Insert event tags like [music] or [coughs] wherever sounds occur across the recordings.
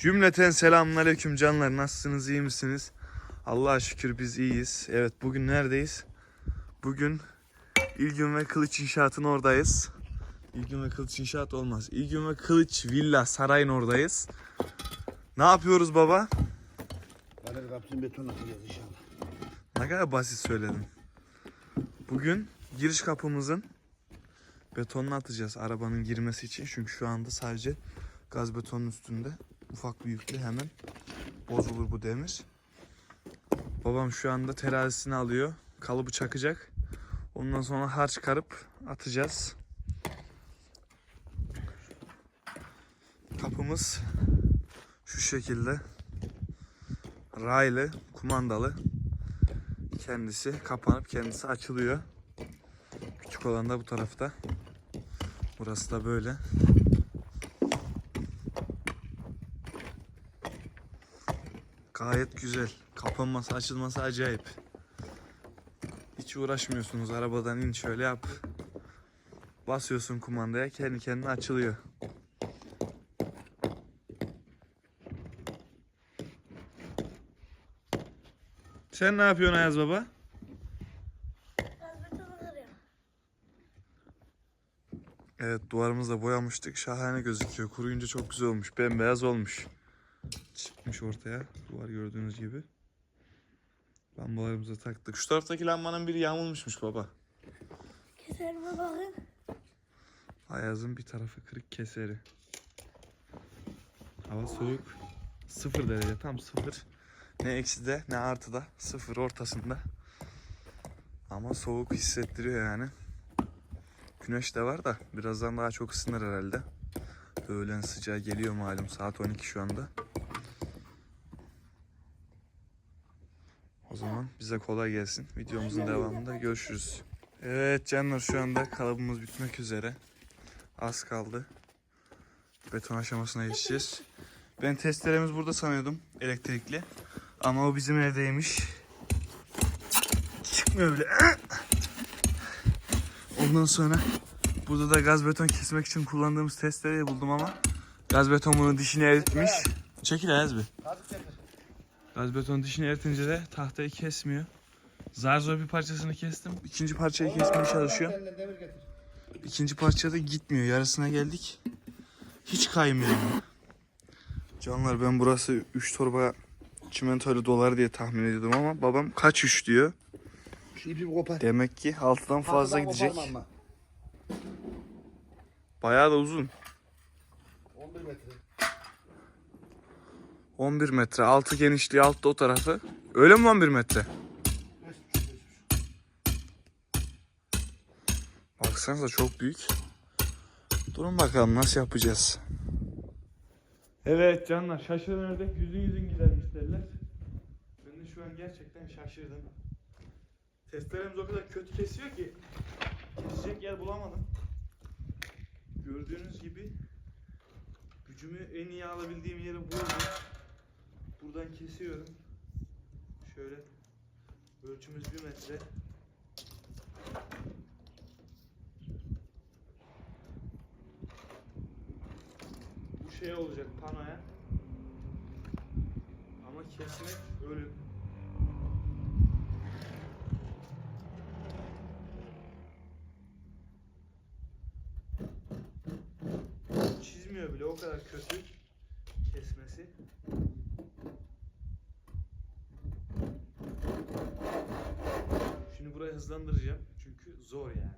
Cümleten selamünaleyküm canlar. Nasılsınız? iyi misiniz? Allah'a şükür biz iyiyiz. Evet bugün neredeyiz? Bugün İlgün ve Kılıç İnşaat'ın oradayız. İlgün ve Kılıç İnşaat olmaz. İlgün ve Kılıç Villa Saray'ın oradayız. Ne yapıyoruz baba? Kader kapsın beton atacağız inşallah. Ne kadar basit söyledim. Bugün giriş kapımızın betonunu atacağız arabanın girmesi için. Çünkü şu anda sadece gaz betonun üstünde ufak bir yükle hemen bozulur bu demir. Babam şu anda terazisini alıyor. Kalıbı çakacak. Ondan sonra harç karıp atacağız. Kapımız şu şekilde. Raylı, kumandalı kendisi kapanıp kendisi açılıyor. Küçük olan da bu tarafta. Burası da böyle. Gayet güzel. Kapanması, açılması acayip. Hiç uğraşmıyorsunuz. Arabadan in şöyle yap. Basıyorsun kumandaya kendi kendine açılıyor. Sen ne yapıyorsun Ayaz baba? Evet duvarımızı da boyamıştık. Şahane gözüküyor. Kuruyunca çok güzel olmuş. Bembeyaz olmuş. Çıkmış ortaya. Duvar gördüğünüz gibi. Lambalarımızı taktık. Şu taraftaki lambanın biri yamulmuşmuş baba. Keserime bakın. Ayaz'ın bir tarafı kırık keseri. Hava soğuk. Sıfır derece tam sıfır. Ne ekside ne artıda. Sıfır ortasında. Ama soğuk hissettiriyor yani. Güneş de var da birazdan daha çok ısınır herhalde. Öğlen sıcağı geliyor malum saat 12 şu anda. Zaman bize kolay gelsin. Videomuzun devamında görüşürüz. Evet canlar şu anda kalıbımız bitmek üzere. Az kaldı. Beton aşamasına geçeceğiz. Ben testeremiz burada sanıyordum elektrikli. Ama o bizim evdeymiş. Çıkmıyor bile. [coughs] Ondan sonra burada da gaz beton kesmek için kullandığımız testereyi buldum ama gaz beton bunun dişini eritmiş. Çekil Ayaz bir. Gaz beton dişini eritince de tahtayı kesmiyor. Zar zor bir parçasını kestim. İkinci parçayı kesmeye çalışıyor. İkinci parçada gitmiyor. Yarısına geldik. Hiç kaymıyor. Canlar ben burası 3 torba çimentoyla dolar diye tahmin ediyordum ama babam kaç 3 diyor. Demek ki 6'dan fazla gidecek. Bayağı da uzun. 11 metre. 11 metre. Altı genişliği altta o tarafı. Öyle mi 11 metre? Baksanıza çok büyük. Durun bakalım nasıl yapacağız. Evet canlar şaşıran ördek yüzün yüzün gidermiş derler. Ben de şu an gerçekten şaşırdım. Testeremiz o kadar kötü kesiyor ki kesecek yer bulamadım. Gördüğünüz gibi gücümü en iyi alabildiğim yeri buldum. Buradan kesiyorum. Şöyle ölçümüz bir metre. bu şey olacak panoya. Ama kesmek ölüm. Çizmiyor bile o kadar kötü kesmesi. Şimdi burayı hızlandıracağım çünkü zor yani.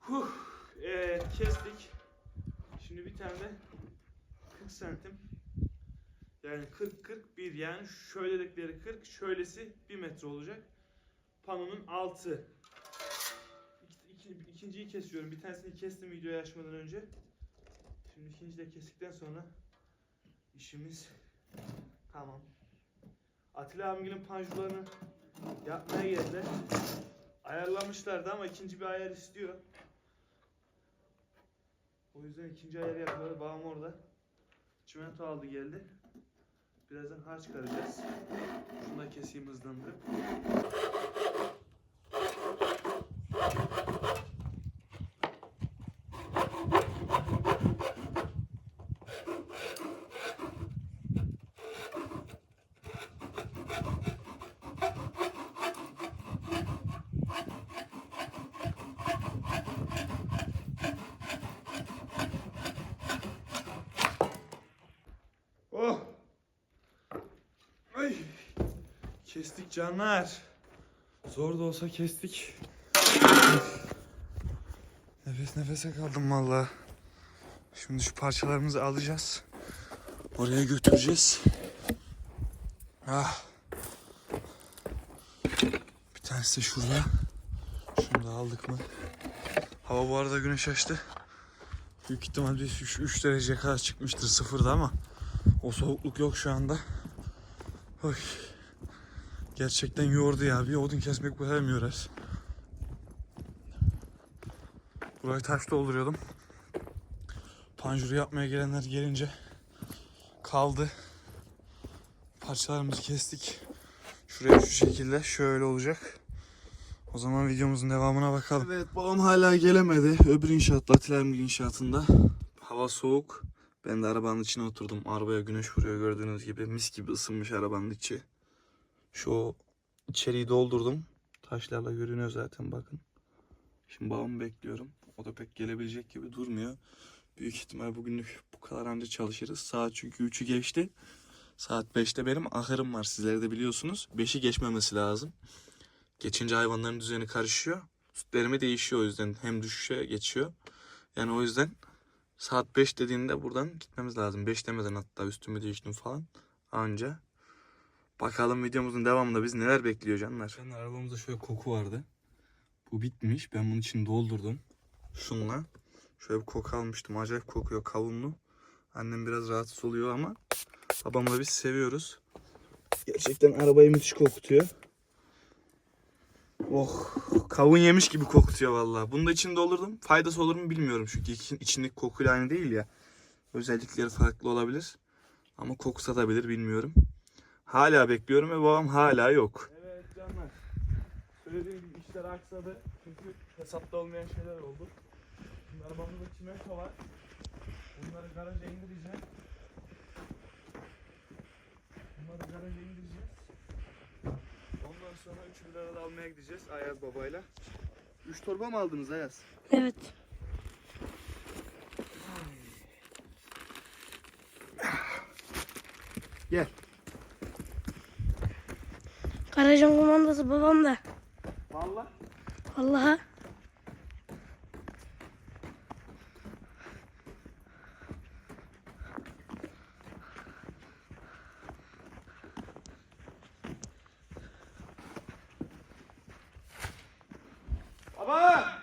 Huh, evet kestik. De 40 santim. Yani 40 41 yani şöylelikleri 40, şöylesi 1 metre olacak. Panonun altı. İki, iki- ikinciyi kesiyorum. Bir tanesini kestim videoyu açmadan önce. Şimdi ikinciyi de kestikten sonra işimiz tamam. Atilla abimgilin panjurlarını yapmaya geldiler. Ayarlamışlardı ama ikinci bir ayar istiyor. O yüzden ikinci ayar yapıyorlar. Babam orada. Çimento aldı geldi. Birazdan harç çıkaracağız. Şunu da keseyim hızlandırıp. Oh! Ay! Kestik canlar. Zor da olsa kestik. Nefes nefese kaldım valla. Şimdi şu parçalarımızı alacağız. Oraya götüreceğiz. Ah. Bir tanesi de şurada. Şunu da aldık mı? Hava bu arada güneş açtı. Büyük ihtimalle 3, 3 dereceye kadar çıkmıştır sıfırda ama o soğukluk yok şu anda. Oy. Gerçekten yordu ya. Bir odun kesmek bu mı yorar? Burayı taş dolduruyordum. Panjuru yapmaya gelenler gelince kaldı. Parçalarımızı kestik. Şuraya şu şekilde şöyle olacak. O zaman videomuzun devamına bakalım. Evet babam hala gelemedi. Öbür inşaatta Atilermil inşaatında. Hava soğuk. Ben de arabanın içine oturdum. Arabaya güneş vuruyor gördüğünüz gibi. Mis gibi ısınmış arabanın içi. Şu içeriği doldurdum. Taşlarla görünüyor zaten bakın. Şimdi babamı bekliyorum. O da pek gelebilecek gibi durmuyor. Büyük ihtimal bugünlük bu kadar anca çalışırız. Saat çünkü 3'ü geçti. Saat 5'te benim ahırım var sizler de biliyorsunuz. 5'i geçmemesi lazım. Geçince hayvanların düzeni karışıyor. Sütlerimi değişiyor o yüzden. Hem düşüşe geçiyor. Yani o yüzden saat 5 dediğinde buradan gitmemiz lazım. 5 demeden hatta üstümü değiştim falan. Anca. Bakalım videomuzun devamında biz neler bekliyor canlar. Canlar arabamızda şöyle koku vardı. Bu bitmiş. Ben bunun için doldurdum. Şunla. Şöyle bir koku almıştım. Acayip kokuyor kavunlu. Annem biraz rahatsız oluyor ama babamla biz seviyoruz. Gerçekten arabayı müthiş kokutuyor. Oh kavun yemiş gibi kokutuyor vallahi. Bunu da içinde doldurdum. Faydası olur mu bilmiyorum çünkü için- içindeki kokuyla aynı değil ya. Özellikleri farklı olabilir. Ama koku satabilir bilmiyorum. Hala bekliyorum ve babam hala yok. Evet canlar. Söylediğim gibi işler aksadı. Çünkü hesapta olmayan şeyler oldu. Şimdi arabamızda çimento var. Bunları garaja indireceğim. Bunları garaja indireceğiz. Ondan sonra üçü bir arada almaya gideceğiz Ayaz babayla. 3 torba mı aldınız Ayaz? Evet. Gel. Garajın kumandası babam da. Valla. Vallahi. Baba!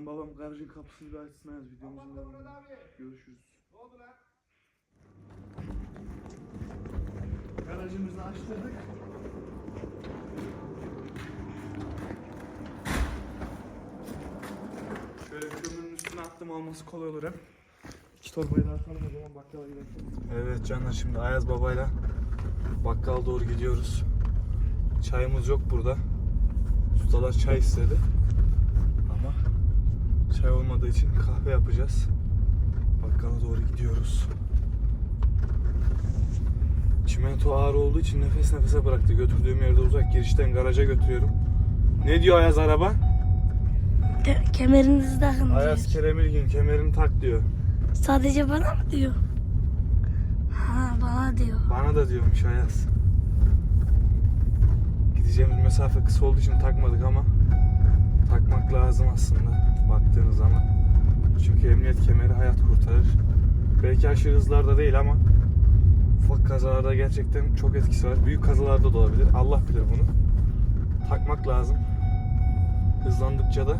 Zaman babam garajın kapısını bir açsın Ayaz videomuzun devamında. Görüşürüz. Garajımızı açtırdık. Şöyle kömürün üstüne attım alması kolay olur hem. İki torbayı da atalım o zaman bakkala gidelim. Evet canlar şimdi Ayaz babayla bakkala doğru gidiyoruz. Çayımız yok burada. Ustalar çay istedi. Çay olmadığı için kahve yapacağız. Bakkala doğru gidiyoruz. Çimento ağır olduğu için nefes nefese bıraktı. Götürdüğüm yerde uzak. Girişten garaja götürüyorum. Ne diyor Ayaz araba? Te- kemerinizi takın diyor. Ayaz Keremilgin kemerini tak diyor. Sadece bana mı diyor? Ha bana diyor. Bana da diyormuş Ayaz. Gideceğimiz mesafe kısa olduğu için takmadık ama takmak lazım aslında baktığınız zaman. Çünkü emniyet kemeri hayat kurtarır. Belki aşırı hızlarda değil ama ufak kazalarda gerçekten çok etkisi var. Büyük kazalarda da olabilir. Allah bilir bunu. Takmak lazım. Hızlandıkça da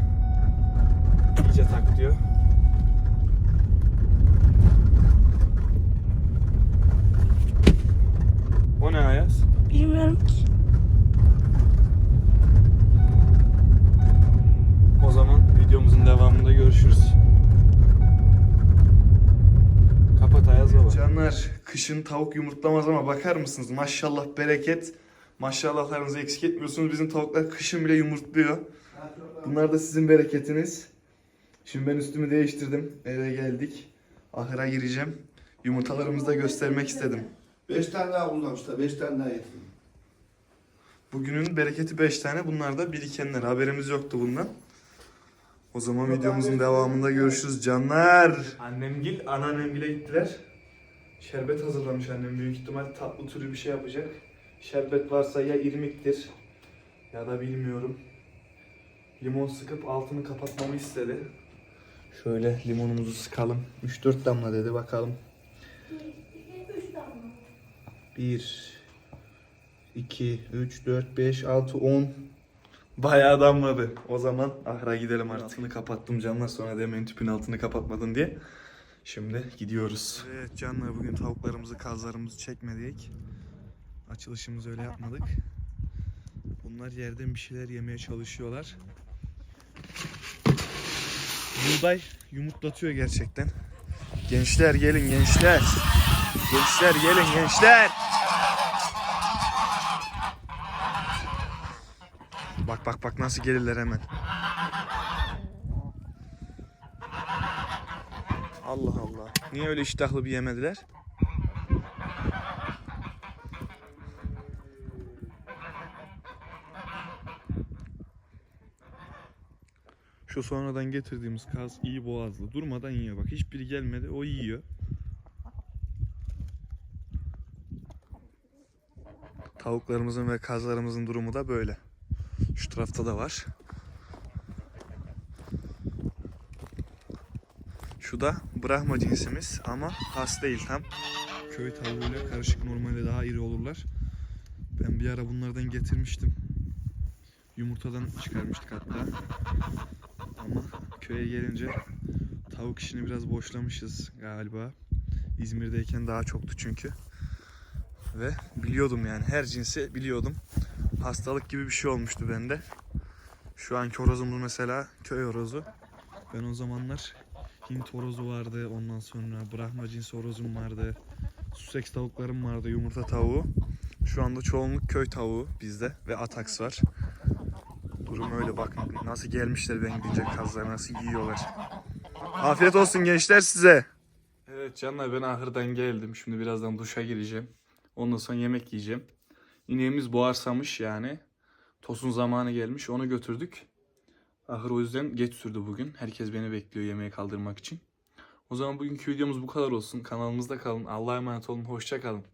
iyice tak diyor. baba. Canlar kışın tavuk yumurtlamaz ama bakar mısınız? Maşallah bereket. Maşallahlarınızı eksik etmiyorsunuz. Bizim tavuklar kışın bile yumurtluyor. Bunlar da sizin bereketiniz. Şimdi ben üstümü değiştirdim. Eve geldik. Ahıra gireceğim. Yumurtalarımızı da göstermek istedim. Beş tane daha kullanmışlar. Beş tane daha getirdim. Bugünün bereketi 5 tane. Bunlar da birikenler. Haberimiz yoktu bundan. O zaman videomuzun devamında görüşürüz canlar. Annemgil, anneannemgile gittiler. Şerbet hazırlamış annem. Büyük ihtimal tatlı türü bir şey yapacak. Şerbet varsa ya irmiktir ya da bilmiyorum. Limon sıkıp altını kapatmamı istedi. Şöyle limonumuzu sıkalım. 3-4 damla dedi bakalım. 1 2 3 4 5 6 10 Bayağı damladı. O zaman ahıra gidelim artık. Altını kapattım canlar sonra demeyin tüpün altını kapatmadın diye. Şimdi gidiyoruz. Evet canlar bugün tavuklarımızı kazlarımızı çekmedik. Açılışımızı öyle yapmadık. Bunlar yerden bir şeyler yemeye çalışıyorlar. Buğday yumurtlatıyor gerçekten. Gençler gelin gençler. Gençler gelin gençler. Bak bak bak nasıl gelirler hemen. Allah Allah. Niye öyle iştahlı bir yemediler? Şu sonradan getirdiğimiz kaz iyi boğazlı. Durmadan yiyor bak. Hiçbiri gelmedi. O yiyor. Tavuklarımızın ve kazlarımızın durumu da böyle. Şu tarafta da var. Şu da Brahma cinsimiz ama has değil tam. Köy tavuğuyla karışık normalde daha iri olurlar. Ben bir ara bunlardan getirmiştim. Yumurtadan çıkarmıştık hatta. Ama köye gelince tavuk işini biraz boşlamışız galiba. İzmir'deyken daha çoktu çünkü. Ve biliyordum yani her cinsi biliyordum. Hastalık gibi bir şey olmuştu bende. Şu anki horozumuz mesela köy horozu. Ben o zamanlar Hint horozu vardı. Ondan sonra Brahma cinsi horozum vardı. Sussex tavuklarım vardı. Yumurta tavuğu. Şu anda çoğunluk köy tavuğu bizde ve ataks var. Durum öyle bakın. Nasıl gelmişler ben gidince kazlar nasıl yiyorlar. Afiyet olsun gençler size. Evet canlar ben ahırdan geldim. Şimdi birazdan duşa gireceğim. Ondan sonra yemek yiyeceğim. İneğimiz boğarsamış yani. Tosun zamanı gelmiş onu götürdük. Ahır o yüzden geç sürdü bugün. Herkes beni bekliyor yemeğe kaldırmak için. O zaman bugünkü videomuz bu kadar olsun. Kanalımızda kalın. Allah'a emanet olun. Hoşça kalın.